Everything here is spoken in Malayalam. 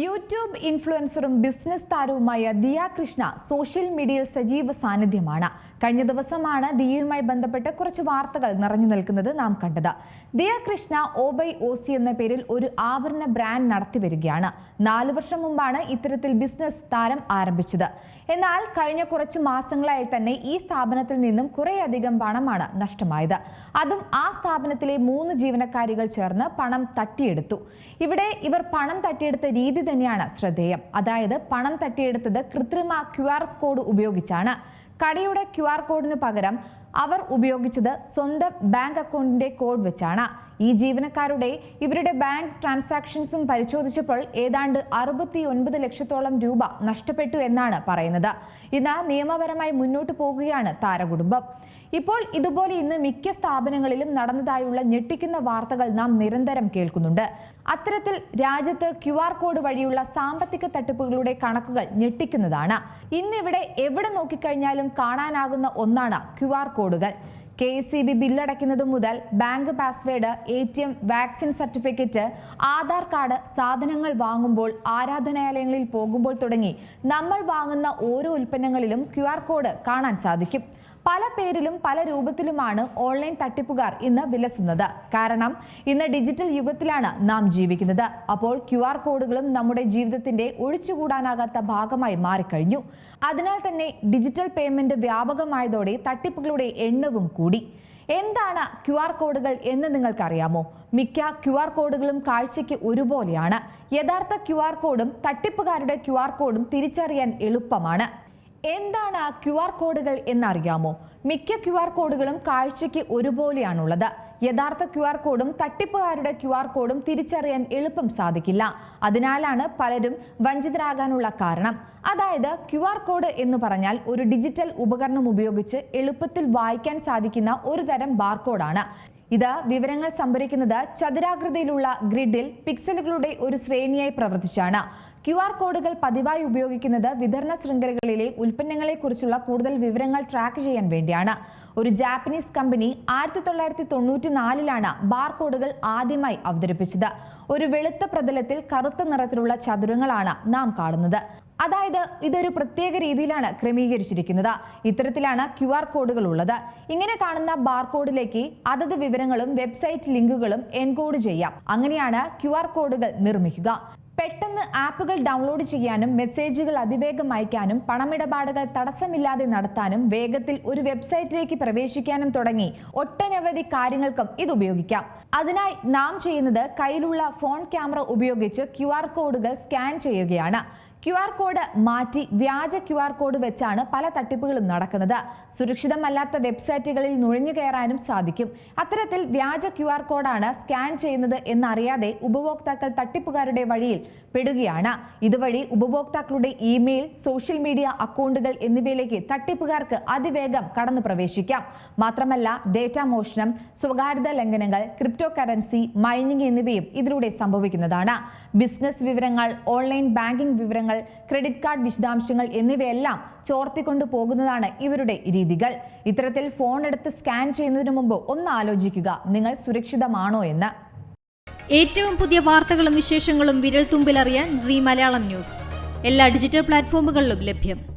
യൂട്യൂബ് ഇൻഫ്ലുവൻസറും ബിസിനസ് താരവുമായ ദിയ കൃഷ്ണ സോഷ്യൽ മീഡിയയിൽ സജീവ സാന്നിധ്യമാണ്. കഴിഞ്ഞ ദിവസമാണ് ദിയയുമായി ബന്ധപ്പെട്ട് കുറച്ച് വാർത്തകൾ നിറഞ്ഞു നിൽക്കുന്നത് നാം കണ്ടത്. ദിയ കൃഷ്ണ ഓബൈ ഓസി എന്ന പേരിൽ ഒരു ആഭരണ ബ്രാൻഡ് നടത്തി വരികയാണ്. നാലു വർഷം മുമ്പാണ് ഇത്തരത്തിൽ ബിസിനസ് താരം ആരംഭിച്ചത്. എന്നാൽ കഴിഞ്ഞ കുറച്ച് മാസങ്ങളായി തന്നെ ഈ സ്ഥാപനത്തിൽ നിന്നും കുറേയധികം പണമാണ് നഷ്ടമായത്. അതും ആ സ്ഥാപനത്തിലെ മൂന്ന് ജീവനക്കാരികൾ ചേർന്ന് പണം തട്ടിയെടുത്തു. ഇവിടെ ഇവർ പണം തട്ടിയെടുത്ത രീതി തന്നെയാണ് ശ്രദ്ധേയം. അതായത് പണം തട്ടിയെടുത്തത് കൃത്രിമ ക്യു ആർ കോഡ് ഉപയോഗിച്ചാണ്. കടയുടെ ക്യു ആർ കോഡിന് പകരം അവർ ഉപയോഗിച്ചത് സ്വന്തം ബാങ്ക് അക്കൗണ്ടിന്റെ കോഡ് വെച്ചാണ്. ഈ ജീവനക്കാരുടെ ഇവരുടെ ബാങ്ക് ട്രാൻസാക്ഷൻസും പരിശോധിച്ചപ്പോൾ ഏതാണ്ട് അറുപത്തി ഒൻപത് ലക്ഷത്തോളം രൂപ നഷ്ടപ്പെട്ടു എന്നാണ് പറയുന്നത്. ഇന്ന് നിയമപരമായി മുന്നോട്ട് പോകുകയാണ് താരകുടുംബം. ഇപ്പോൾ ഇതുപോലെ ഇന്ന് മിക്ക സ്ഥാപനങ്ങളിലും നടന്നതായുള്ള ഞെട്ടിക്കുന്ന വാർത്തകൾ നാം നിരന്തരം കേൾക്കുന്നുണ്ട്. അത്തരത്തിൽ രാജ്യത്ത് ക്യു ആർ കോഡ് വഴിയുള്ള സാമ്പത്തിക തട്ടിപ്പുകളുടെ കണക്കുകൾ ഞെട്ടിക്കുന്നതാണ്. ഇന്നിവിടെ എവിടെ നോക്കിക്കഴിഞ്ഞാലും കാണാനാകുന്ന ഒന്നാണ് ക്യു ആർ കോഡുകൾ കെ സി ബി ബില്ലടയ്ക്കുന്നത് മുതൽ bank password A T M vaccine certificate Aadhaar card സാധനങ്ങൾ വാങ്ങുമ്പോൾ ആരാധനാലയങ്ങളിൽ പോകുമ്പോൾ തുടങ്ങി നമ്മൾ വാങ്ങുന്ന ഓരോ ഉൽപ്പന്നങ്ങളിലും ക്യു കോഡ് കാണാൻ സാധിക്കും. പല പേരിലും പല രൂപത്തിലുമാണ് ഓൺലൈൻ തട്ടിപ്പുകാർ ഇന്ന് വിലസുന്നത്. കാരണം ഇന്ന് ഡിജിറ്റൽ യുഗത്തിലാണ് നാം ജീവിക്കുന്നത്. അപ്പോൾ ക്യു ആർ കോഡുകളും നമ്മുടെ ജീവിതത്തിന്റെ ഒഴിച്ചുകൂടാനാകാത്ത ഭാഗമായി മാറിക്കഴിഞ്ഞു. അതിനാൽ തന്നെ ഡിജിറ്റൽ പേയ്മെന്റ് വ്യാപകമായതോടെ തട്ടിപ്പുകളുടെ എണ്ണവും കൂടി. എന്താണ് ക്യു ആർ കോഡുകൾ എന്ന് നിങ്ങൾക്കറിയാമോ? മിക്ക ക്യു ആർ കോഡുകളും കാഴ്ചയ്ക്ക് ഒരുപോലെയാണ്. യഥാർത്ഥ ക്യു ആർ കോഡും തട്ടിപ്പുകാരുടെ ക്യു ആർ കോഡും തിരിച്ചറിയാൻ എളുപ്പമാണ്. എന്താണ് ക്യു ആർ കോഡുകൾ എന്നറിയാമോ? മിക്ക ക്യു ആർ കോഡുകളും കാഴ്ചയ്ക്ക് ഒരുപോലെയാണുള്ളത്. യഥാർത്ഥ ക്യു ആർ കോഡും തട്ടിപ്പുകാരുടെ ക്യു ആർ കോഡും തിരിച്ചറിയാൻ എളുപ്പം സാധിക്കില്ല. അതിനാലാണ് പലരും വഞ്ചിതരാകാനുള്ള കാരണം. അതായത് ക്യു ആർ കോഡ് എന്ന് പറഞ്ഞാൽ ഒരു ഡിജിറ്റൽ ഉപകരണം ഉപയോഗിച്ച് എളുപ്പത്തിൽ വായിക്കാൻ സാധിക്കുന്ന ഒരു തരം ബാർകോഡാണ് ഇത് വിവരങ്ങൾ സംഭരിക്കുന്നത് ചതുരാകൃതിയിലുള്ള ഗ്രിഡിൽ പിക്സലുകളുടെ ഒരു ശ്രേണിയായി പ്രവർത്തിച്ചാണ്. ക്യു ആർ കോഡുകൾ പതിവായി ഉപയോഗിക്കുന്നത് വിതരണ ശൃംഖലകളിലെ ഉൽപ്പന്നങ്ങളെക്കുറിച്ചുള്ള കൂടുതൽ വിവരങ്ങൾ ട്രാക്ക് ചെയ്യാൻ വേണ്ടിയാണ്. ഒരു ജാപ്പനീസ് കമ്പനി ആയിരത്തി തൊള്ളായിരത്തി തൊണ്ണൂറ്റി നാലിലാണ് ബാർ കോഡുകൾ ആദ്യമായി അവതരിപ്പിച്ചത്. ഒരു വെളുത്ത പ്രതലത്തിൽ കറുത്ത നിറത്തിലുള്ള ചതുരങ്ങളാണ് നാം കാണുന്നത്. അതായത് ഇതൊരു പ്രത്യേക രീതിയിലാണ് ക്രമീകരിച്ചിരിക്കുന്നത്. ഇത്തരത്തിലാണ് ക്യു ആർ കോഡുകൾ ഉള്ളത്. ഇങ്ങനെ കാണുന്ന ബാർകോഡിലേക്ക് അതത് വിവരങ്ങളും വെബ്സൈറ്റ് ലിങ്കുകളും എൻകോഡ് ചെയ്യാം. അങ്ങനെയാണ് ക്യു ആർ കോഡുകൾ നിർമ്മിക്കുക. പെട്ടെന്ന് ആപ്പുകൾ ഡൗൺലോഡ് ചെയ്യാനും മെസ്സേജുകൾ അതിവേഗം അയക്കാനും പണമിടപാടുകൾ തടസ്സമില്ലാതെ നടത്താനും വേഗത്തിൽ ഒരു വെബ്സൈറ്റിലേക്ക് പ്രവേശിക്കാനും തുടങ്ങി. ഒട്ടനവധി കാര്യങ്ങൾക്കും ഇത് ഉപയോഗിക്കാം. അതിനായി നാം ചെയ്യുന്നത് കയ്യിലുള്ള ഫോൺ ക്യാമറ ഉപയോഗിച്ച് ക്യു കോഡുകൾ സ്കാൻ ചെയ്യുകയാണ്. ക്യു ആർ കോഡ് മാറ്റി വ്യാജ ക്യു ആർ കോഡ് വെച്ചാണ് പല തട്ടിപ്പുകളും നടക്കുന്നത്. സുരക്ഷിതമല്ലാത്ത വെബ്സൈറ്റുകളിൽ നുഴഞ്ഞു കയറാനും സാധിക്കും. അത്തരത്തിൽ വ്യാജ ക്യു ആർ കോഡാണ് സ്കാൻ ചെയ്യുന്നത് എന്നറിയാതെ ഉപഭോക്താക്കൾ തട്ടിപ്പുകാരുടെ വഴിയിൽ പെടുകയാണ്. ഇതുവഴി ഉപഭോക്താക്കളുടെ ഇമെയിൽ സോഷ്യൽ മീഡിയ അക്കൗണ്ടുകൾ എന്നിവയിലേക്ക് തട്ടിപ്പുകാർക്ക് അതിവേഗം കടന്നു പ്രവേശിക്കാം. മാത്രമല്ല ഡേറ്റ മോഷണം സ്വകാര്യത ലംഘനങ്ങൾ ക്രിപ്റ്റോ കറൻസി മൈനിങ് എന്നിവയും ഇതിലൂടെ സംഭവിക്കുന്നതാണ്. ബിസിനസ് വിവരങ്ങൾ ഓൺലൈൻ ബാങ്കിംഗ് ക്രെഡിറ്റ് കാർഡ് വിശദാംശങ്ങൾ എന്നിവയെല്ലാം ചോർത്തിക്കൊണ്ടു പോകുന്നതാണ് ഇവരുടെ രീതികൾ. ഇത്തരത്തിൽ ഫോൺ എടുത്ത് സ്കാൻ ചെയ്യുന്നതിന് മുമ്പ് ഒന്ന് ആലോചിക്കുക. നിങ്ങൾ സുരക്ഷിതമാണോ എന്ന്. ഏറ്റവും പുതിയ വാർത്തകളും വിശേഷങ്ങളും വിരൽ തുമ്പിലറിയാൻ സി മലയാളം ന്യൂസ്. എല്ലാ ഡിജിറ്റൽ പ്ലാറ്റ്ഫോമുകളിലും ലഭ്യം.